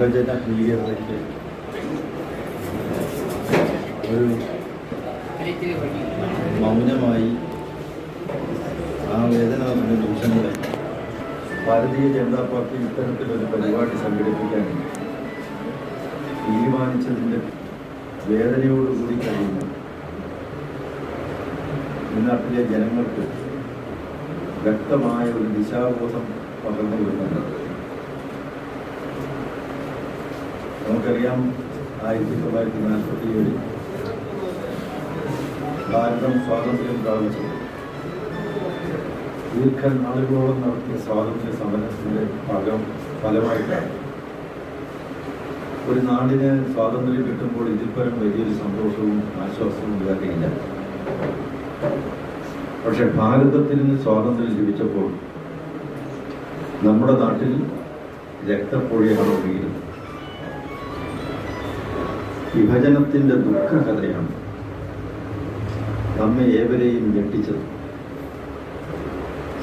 വിഭജന ഭീകരതയ്ക്ക് ഒരു മൗനമായി ആ വേദന നിറഞ്ഞ ഭാരതീയ ജനതാ പാർട്ടി ഇത്തരത്തിലൊരു പരിപാടി സംഘടിപ്പിക്കാൻ തീരുമാനിച്ചതിന്റെ വേദനയോടുകൂടി കഴിയുന്നു. ഇന്നത്തിലെ ജനങ്ങൾക്ക് വ്യക്തമായ ഒരു ദിശാബോധം പകർന്നു വരുന്നുണ്ട് നമുക്കറിയാം ആയിരത്തി തൊള്ളായിരത്തി നാൽപ്പത്തി ഏഴിൽ ഭാരതം സ്വാതന്ത്ര്യം പ്രാപിച്ചു. ദീർഘനാളുകളോളം നടത്തിയ സ്വാതന്ത്ര്യ സമരത്തിന്റെ ഭാഗം ഫലമായിട്ടാണ്. ഒരു നാടിന് സ്വാതന്ത്ര്യം കിട്ടുമ്പോൾ ഇതിൽ പരം വലിയൊരു സന്തോഷവും ആശ്വാസവും ഇല്ലാതെയില്ല. പക്ഷെ ഭാരതത്തിൽ നിന്ന് സ്വാതന്ത്ര്യം ലഭിച്ചപ്പോൾ നമ്മുടെ നാട്ടിൽ രക്തപ്പൊഴിയാണ് ഒഴുകിയത് വിഭജനത്തിന്റെ ദുഃഖകഥയാണ്. നമ്മെ ഏവരെയും ഞെട്ടിച്ചത്.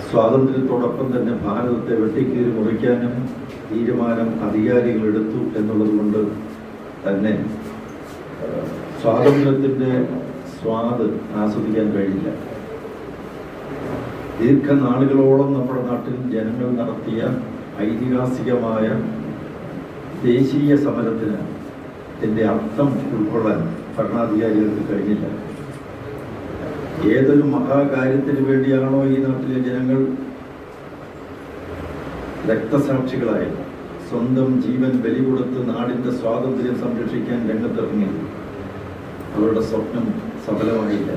സ്വാതന്ത്ര്യത്തോടൊപ്പം തന്നെ ഭാരതത്തെ വെട്ടിക്കീറി മുറിക്കാനും തീരുമാനം അധികാരികൾ എടുത്തു എന്നുള്ളത് കൊണ്ട് തന്നെ സ്വാതന്ത്ര്യത്തിന്റെ സ്വാദ് ആസ്വദിക്കാൻ കഴിയില്ല ദീർഘനാളുകളോളം നമ്മുടെ നാട്ടിൽ ജനങ്ങൾ നടത്തിയ ഐതിഹാസികമായ ദേശീയ സമരത്തിന് ഇതിന്റെ അർത്ഥം ഉൾക്കൊള്ളാൻ ഭരണാധികാരികൾക്ക് കഴിഞ്ഞില്ല. ഏതൊരു മഹാകാര്യത്തിന് വേണ്ടിയാണോ ഈ നാട്ടിലെ ജനങ്ങൾ രക്തസാക്ഷികളായി സ്വന്തം ജീവൻ ബലി കൊടുത്ത് നാടിന്റെ സ്വാതന്ത്ര്യം സംരക്ഷിക്കാൻ രംഗത്തിറങ്ങി അവരുടെ സ്വപ്നം സഫലമായില്ല.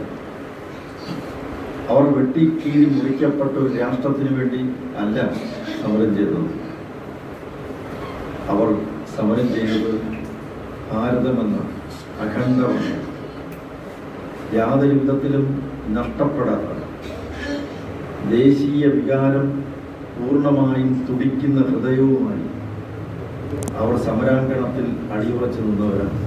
അവർ വെട്ടി കീഴിൽ മുറിക്കപ്പെട്ട ഒരു രാഷ്ട്രത്തിന് വേണ്ടി അല്ല സമരം ചെയ്തത്. അവർ സമരം ചെയ്തത് ഭാരതമെന്ന അഖണ്ഡമെന്ന യാതൊരു വിധത്തിലും നഷ്ടപ്പെടാത്ത ദേശീയ വികാരം പൂർണമായും തുടിക്കുന്ന ഹൃദയവുമായി അവർ സമരാങ്കണത്തിൽ അടിയുറച്ചു നിന്നവരാണ്.